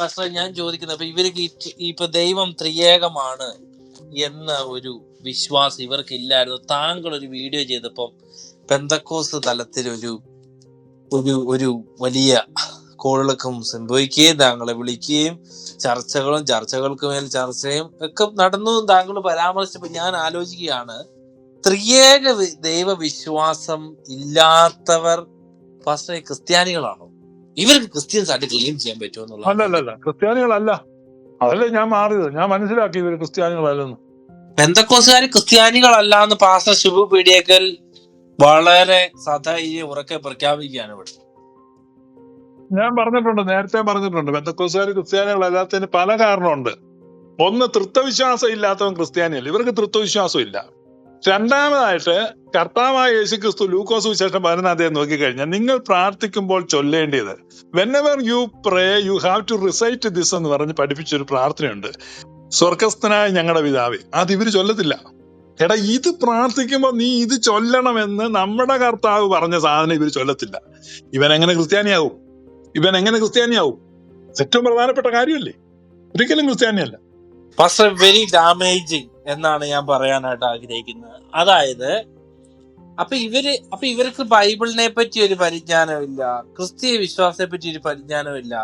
പക്ഷേ ഞാൻ ചോദിക്കുന്നത് അപ്പൊ ഇവർക്ക് ഇപ്പൊ ദൈവം ത്രിയേകമാണ് എന്ന ഒരു വിശ്വാസം ഇവർക്കില്ലായിരുന്നു. താങ്കൾ ഒരു വീഡിയോ ചെയ്തപ്പം പെന്തക്കോസ് തലത്തിൽ ഒരു ഒരു ഒരു വലിയ കോളിളക്കം സംഭവിക്കുകയും താങ്കളെ വിളിക്കുകയും ചർച്ചകളും ചർച്ചകൾക്ക് മേൽ ചർച്ചയും ഒക്കെ നടന്നു താങ്കൾ പരാമർശിച്ചപ്പോൾ ഞാൻ ആലോചിക്കുകയാണ് ത്രിയേക ദൈവവിശ്വാസം ഇല്ലാത്തവർ ഫസ്റ്റ് ക്രിസ്ത്യാനികളാണോ? ഇവർക്ക് ക്രിസ്ത്യൻസ് ആയിട്ട് ക്ലെയിം ചെയ്യാൻ പറ്റുമോ അല്ല എന്നുള്ള അല്ല അല്ല ക്രിസ്ത്യാനികളല്ല. അതല്ലേ ഞാൻ മാറിയത്. ഞാൻ മനസ്സിലാക്കി ഇവർ ക്രിസ്ത്യാനികളല്ലെന്ന് പെന്തക്കോസുകാർ ക്രിസ്ത്യാനികളല്ല എന്ന് പാസ്റ്റർ ശുഭു പീഡിയക്കൽ വളരെ സധൈര്യം ഉറക്കെ പ്രഖ്യാപിക്കുകയാണ് ഇവിടെ. ഞാൻ പറഞ്ഞിട്ടുണ്ട് നേരത്തെ പറഞ്ഞിട്ടുണ്ട് ബന്ധക്കോസുകാർ ക്രിസ്ത്യാനികളല്ലാത്തതിന് പല കാരണമുണ്ട്. ഒന്ന് തൃത്വവിശ്വാസം ഇല്ലാത്തവൻ ക്രിസ്ത്യാനിയല്ല. ഇവർക്ക് തൃത്വവിശ്വാസം ഇല്ല. രണ്ടാമതായിട്ട് കർത്താവായ യേശു ക്രിസ്തു ലൂക്കോസ് വിശേഷം പതിനൊന്നാം തീയതി നോക്കിക്കഴിഞ്ഞാൽ നിങ്ങൾ പ്രാർത്ഥിക്കുമ്പോൾ ചൊല്ലേണ്ടത് when ever you pray you have to recite this എന്ന് പറഞ്ഞ് പഠിപ്പിച്ചൊരു പ്രാർത്ഥനയുണ്ട്. സ്വർഗസ്ഥനായ ഞങ്ങളുടെ പിതാവ് അത് ഇവർ ചൊല്ലത്തില്ല. എടാ ഇത് പ്രാർത്ഥിക്കുമ്പോൾ നീ ഇത് ചൊല്ലണമെന്ന് നമ്മുടെ കർത്താവ് പറഞ്ഞ സാധനം ഇവർ ചൊല്ലത്തില്ല. ഇവൻ എങ്ങനെ ക്രിസ്ത്യാനിയാവും? ഇവൻ എങ്ങനെ ക്രിസ്ത്യാനിയാവും? ഏറ്റവും പ്രധാനപ്പെട്ട കാര്യമല്ലേ? ഒരിക്കലും ക്രിസ്ത്യാനിയല്ല. വെരി ഡാമേജിങ് എന്നാണ് ഞാൻ പറയാനായിട്ട് ആഗ്രഹിക്കുന്നത്. അതായത് അപ്പൊ ഇവർ അപ്പൊ ഇവർക്ക് ബൈബിളിനെ പറ്റി ഒരു പരിജ്ഞാനമില്ല ക്രിസ്തീയ വിശ്വാസത്തെ പറ്റി ഒരു പരിജ്ഞാനമില്ല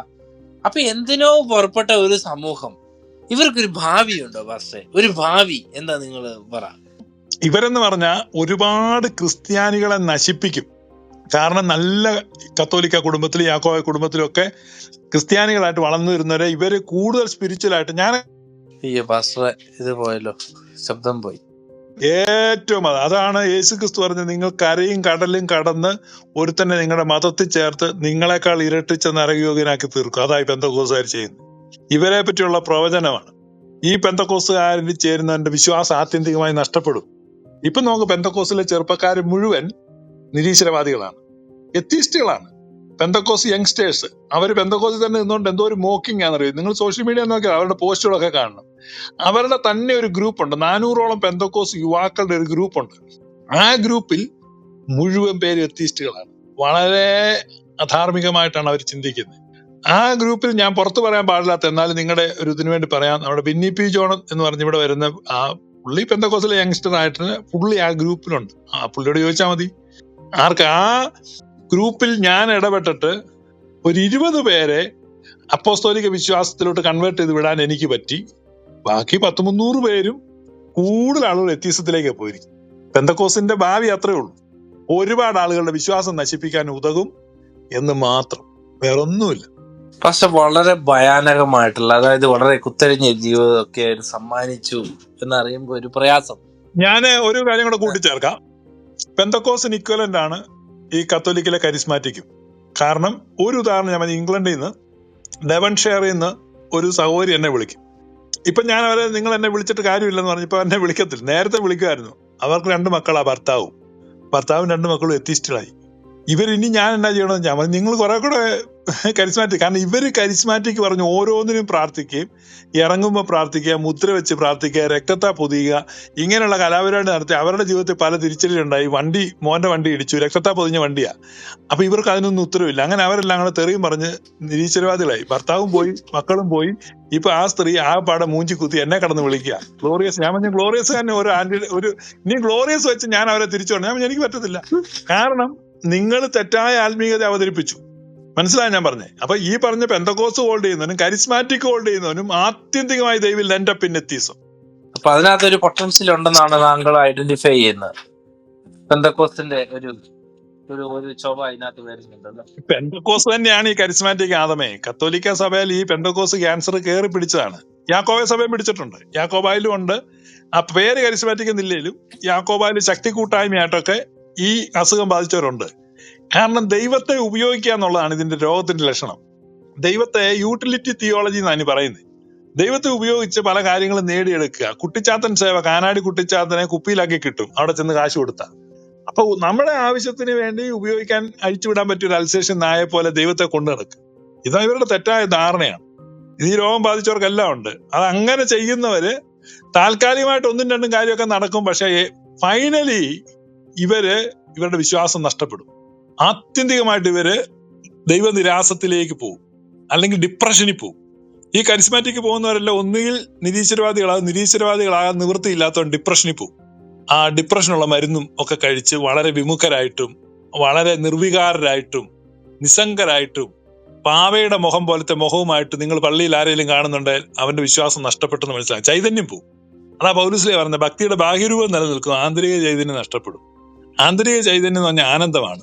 അപ്പൊ എന്തിനോ പുറപ്പെട്ട ഒരു സമൂഹം ഇവർക്കൊരു ഭാവിയുണ്ടോ പക്ഷേ ഒരു ഭാവി എന്താ നിങ്ങൾ പറ. ഇവരെന്ന് പറഞ്ഞ ഒരുപാട് ക്രിസ്ത്യാനികളെ നശിപ്പിക്കും. കാരണം നല്ല കത്തോലിക്ക കുടുംബത്തിലും യാക്കോയ കുടുംബത്തിലും ഒക്കെ ക്രിസ്ത്യാനികളായിട്ട് വളർന്നു വരുന്നവരെ ഇവർ കൂടുതൽ സ്പിരിച്വൽ ആയിട്ട് ഞാൻ അയ്യോ പാസ്റ്ററെ ഇത് പോയല്ലോ. ശബ്ദം പോയി. ഏറ്റവും അത് അതാണ് യേശു ക്രിസ്തു പറഞ്ഞത് നിങ്ങൾ കരയും കടലും കടന്ന് ഒരുത്തന്നെ നിങ്ങളുടെ മതത്തിൽ ചേർത്ത് നിങ്ങളെക്കാൾ ഇരട്ടിച്ച നരകയോഗ്യനാക്കി തീർക്കും. അതായി പെന്തക്കോസുകാർ ചെയ്യുന്നു ഇവരെ പറ്റിയുള്ള പ്രവചനമാണ്. ഈ പെന്തക്കോസുകാരിൽ ചേരുന്നതിന്റെ വിശ്വാസം ആത്യന്തികമായി നഷ്ടപ്പെടും. ഇപ്പൊ നമുക്ക് പെന്തക്കോസിലെ ചെറുപ്പക്കാർ മുഴുവൻ നിരീശ്വരവാദികളാണ്. എത്തീസ്റ്റുകളാണ്. പെന്തക്കോസ് യങ്സ്റ്റേഴ്സ് അവർ പെന്തക്കോസിൽ തന്നെ നിന്നുകൊണ്ട് എന്തോ ഒരു മോക്കിംഗ് ആണെന്നറിയും നിങ്ങൾ സോഷ്യൽ മീഡിയ നോക്കിയാൽ അവരുടെ പോസ്റ്റുകളൊക്കെ കാണണം. അവരുടെ തന്നെ ഒരു ഗ്രൂപ്പ് ഉണ്ട്. നാനൂറോളം പെന്തക്കോസ് യുവാക്കളുടെ ഒരു ഗ്രൂപ്പ് ഉണ്ട്. ആ ഗ്രൂപ്പിൽ മുഴുവൻ പേര് എത്തിസ്റ്റുകളാണ് വളരെ അധാർമികമായിട്ടാണ് അവർ ചിന്തിക്കുന്നത്. ആ ഗ്രൂപ്പിൽ ഞാൻ പുറത്തു പറയാൻ പാടില്ലാത്ത എന്നാലും നിങ്ങളുടെ ഒരു ഇതിനു വേണ്ടി പറയാം. നമ്മുടെ ബിന്നി പി ജോൺ എന്ന് പറഞ്ഞ് ഇവിടെ വരുന്ന ആ പുള്ളി പെന്തക്കോസിലെ യങ്സ്റ്റർ ആയിട്ട് പുള്ളി ആ ഗ്രൂപ്പിലുണ്ട്. ആ പുള്ളിയോട് ചോദിച്ചാൽ മതി. ആർക്ക് ആ ഗ്രൂപ്പിൽ ഞാൻ ഇടപെട്ടിട്ട് ഒരു ഇരുപത് പേരെ അപ്പോസ്തോലിക വിശ്വാസത്തിലോട്ട് കൺവേർട്ട് ചെയ്ത് വിടാൻ എനിക്ക് പറ്റി. ബാക്കി പത്ത് മുന്നൂറ് പേരും കൂടുതൽ ആളുകൾ എത്തീസത്തിലേക്ക് പോയിരിക്കും പെന്തക്കോസിന്റെ ഭാവി അത്രേ ഉള്ളൂ. ഒരുപാട് ആളുകളുടെ വിശ്വാസം നശിപ്പിക്കാൻ ഉതകും എന്ന് മാത്രം. വേറൊന്നുമില്ല. പക്ഷെ വളരെ ഭയാനകമായിട്ടുള്ള അതായത് വളരെ കുത്തരിഞ്ഞ ജീവിതമൊക്കെ സമ്മാനിച്ചു എന്നറിയുമ്പോൾ ഒരു പ്രയാസം. ഞാൻ ഒരു കാര്യം കൂടെ കൂട്ടിച്ചേർക്കാം. പെന്തക്കോസിന് ഇക്വലന്റ് ആണ്. ഈ കത്തോലിക്കിലെ കരിസ്മാറ്റിക്കും. കാരണം ഒരു ഉദാഹരണം ഞാൻ ഇംഗ്ലണ്ടിൽ നിന്ന് ഡെവൻ ഷെയറിൽ നിന്ന് ഒരു സഹോദരി എന്നെ വിളിക്കും. ഇപ്പൊ ഞാൻ അവരെ നിങ്ങൾ എന്നെ വിളിച്ചിട്ട് കാര്യമില്ലെന്ന് പറഞ്ഞപ്പോൾ എന്നെ വിളിക്കത്തില്ല. നേരത്തെ വിളിക്കുമായിരുന്നു. അവർക്ക് രണ്ട് മക്കളാ ഭർത്താവും. ഭർത്താവും രണ്ട് മക്കളും എത്തിസ്റ്റുകളായി ഇവരിനി ഞാൻ എന്നാ ചെയ്യണമെന്ന് ഞാൻ നിങ്ങൾ കുറെ കൂടെ കരിസ്മാറ്റിക് കാരണം ഇവർ കരിസ്മാറ്റിക് പറഞ്ഞ് ഓരോന്നിനും പ്രാർത്ഥിക്കുകയും ഇറങ്ങുമ്പോൾ പ്രാർത്ഥിക്കുക മുദ്ര വെച്ച് പ്രാർത്ഥിക്കുക രക്തത്താ പൊതിയുക ഇങ്ങനെയുള്ള കലാപരിപാടി നടത്തി അവരുടെ ജീവിതത്തിൽ പല തിരിച്ചടികളുണ്ടായി. വണ്ടി മോന്റെ വണ്ടി ഇടിച്ചു രക്തത്താ പൊതിഞ്ഞ വണ്ടിയാ. അപ്പൊ ഇവർക്ക് അതിനൊന്നും ഉത്തരവില്ല. അങ്ങനെ അവരെല്ലാം അങ്ങോട്ട് തെറിയും പറഞ്ഞ് നിരീശ്വരവാദികളായി. ഭർത്താവും പോയി മക്കളും പോയി. ഇപ്പൊ ആ സ്ത്രീ ആ പാടെ മൂഞ്ചി കുത്തി എന്നെ കടന്ന് വിളിക്കുക. ഗ്ലോറിയസ് ഞാൻ പറഞ്ഞു ഗ്ലോറിയസ് തന്നെ ഒരു ആന്റി ഒരു ഇനി ഗ്ലോറിയസ് വെച്ച് ഞാൻ അവരെ തിരിച്ചു ഞാൻ എനിക്ക് പറ്റത്തില്ല. കാരണം നിങ്ങൾ തെറ്റായ ആത്മീയത അവതരിപ്പിച്ചു. മനസ്സിലായി ഞാൻ പറഞ്ഞേ? അപ്പൊ ഈ പറഞ്ഞ പെന്തക്കോസ് ഹോൾഡ് ചെയ്യുന്നവനും കരിസ്മാറ്റിക് ഹോൾഡ് ചെയ്യുന്നവനും ആത്യന്തികമായി ദൈവിൽ ലെൻഡ് അപ്പ് ഇൻ എത്തീസം അപ്പൊ അതിനകത്തൊരു പൊട്ടൻഷ്യൽ ഉണ്ടെന്നാണ് താങ്കൾ ഐഡന്റിഫൈ ചെയ്യുന്നത്. പെന്തക്കോസ്റ്റിന്റെ ഒരു ഒരു ഒരു ചൊവ്വ അതിനകത്ത് വരുന്നുണ്ടല്ലോ പെന്തക്കോസ് തന്നെയാണ് ഈ കരിസ്മാറ്റിക് ആദമേ. കത്തോലിക്ക സഭയിൽ ഈ പെന്തക്കോസ് ക്യാൻസർ കയറി പിടിച്ചതാണ്. യാക്കോബ സഭയും പിടിച്ചിട്ടുണ്ട്. യാക്കോബായിലും ഉണ്ട്. ആ പേര് കരിസ്മാറ്റിക് എന്നില്ലെങ്കിലും യാക്കോബായിൽ ശക്തി കൂട്ടായ്മയായിട്ടൊക്കെ ഈ അസുഖം ബാധിച്ചവരുണ്ട്. കാരണം ദൈവത്തെ ഉപയോഗിക്കുക എന്നുള്ളതാണ് ഇതിന്റെ രോഗത്തിന്റെ ലക്ഷണം. ദൈവത്തെ യൂട്ടിലിറ്റി തിയോളജി എന്നാണ് പറയുന്നത്. ദൈവത്തെ ഉപയോഗിച്ച് പല കാര്യങ്ങളും നേടിയെടുക്കുക. കുട്ടിച്ചാത്തൻ സേവ കാനാടി കുട്ടിച്ചാത്തനെ കുപ്പിയിലാക്കി കിട്ടും. അവിടെ ചെന്ന് കാശ് കൊടുത്താൽ അപ്പൊ നമ്മുടെ ആവശ്യത്തിന് വേണ്ടി ഉപയോഗിക്കാൻ അഴിച്ചുവിടാൻ പറ്റിയ ഒരു അൽസേഷൻ നായ പോലെ ദൈവത്തെ കൊണ്ടു നടക്കുക. ഇതാ ഇവരുടെ തെറ്റായ ധാരണയാണ്. ഇത് ഈ രോഗം ബാധിച്ചവർക്കെല്ലാം ഉണ്ട്. അത് അങ്ങനെ ചെയ്യുന്നവര് താൽക്കാലികമായിട്ട് ഒന്നും രണ്ടും കാര്യമൊക്കെ നടക്കും. പക്ഷേ ഫൈനലി ഇവർ ഇവരുടെ വിശ്വാസം നഷ്ടപ്പെടും. ആത്യന്തികമായിട്ട് ഇവർ ദൈവനിരാസത്തിലേക്ക് പോകും അല്ലെങ്കിൽ ഡിപ്രഷനിൽ പോകും ഈ കരിസ്മാറ്റിക്ക് പോകുന്നവരെല്ലാം ഒന്നുകിൽ നിരീശ്വരവാദികളാകും നിരീശ്വരവാദികളാകാൻ നിവൃത്തിയില്ലാത്തവൻ ഡിപ്രഷനിൽ പോകും ആ ഡിപ്രഷനുള്ള മരുന്നും ഒക്കെ കഴിച്ച് വളരെ വിമുഖരായിട്ടും വളരെ നിർവികാരരായിട്ടും നിസ്സംഗരായിട്ടും പാവയുടെ മുഖം പോലത്തെ മുഖവുമായിട്ട് നിങ്ങൾ പള്ളിയിൽ ആരെങ്കിലും കാണുന്നുണ്ടെങ്കിൽ അവന്റെ വിശ്വാസം നഷ്ടപ്പെട്ടെന്ന് മനസ്സിലാക്കും ചൈതന്യം പോകും അതാ പൗലുസ്ലേ പറഞ്ഞ ഭക്തിയുടെ ബാഹ്യരൂപം നിലനിൽക്കും ആന്തരിക ചൈതന്യം നഷ്ടപ്പെടും. ആന്തരിക ചൈതന്യം എന്ന് പറഞ്ഞാൽ ആനന്ദമാണ്.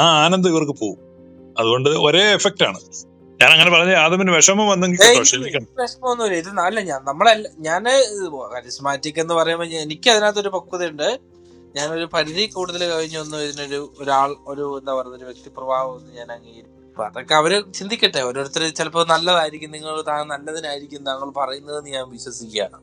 ആ ആനന്ദം ഇവർക്ക് പോകും അതുകൊണ്ട് ഒരേ എഫക്റ്റ് ആണ്. ഞാൻ അങ്ങനെ പറഞ്ഞ ആദമിന് വിഷമം വന്നെങ്കിൽ വിഷമമൊന്നുമില്ല. ഇത് നല്ല ഞാൻ നമ്മളെ ഞാൻ കരിസ്മാറ്റിക് എന്ന് പറയുമ്പോൾ എനിക്ക് അതിനകത്തൊരു പക്വതയുണ്ട്. ഞാനൊരു പരിധി കൂടുതൽ കഴിഞ്ഞൊന്നും ഇതിനൊരു ഒരാൾ ഒരു എന്താ പറയുക ഒരു വ്യക്തിപ്രഭാവം എന്ന് ഞാൻ അംഗീകരിക്കും അപ്പൊ അതൊക്കെ അവർ ചിന്തിക്കട്ടെ. ഓരോരുത്തർ ചിലപ്പോൾ നല്ലതായിരിക്കും നിങ്ങൾ താങ്കൾ നല്ലതിനായിരിക്കും താങ്കൾ പറയുന്നതെന്ന് ഞാൻ വിശ്വസിക്കുകയാണ്.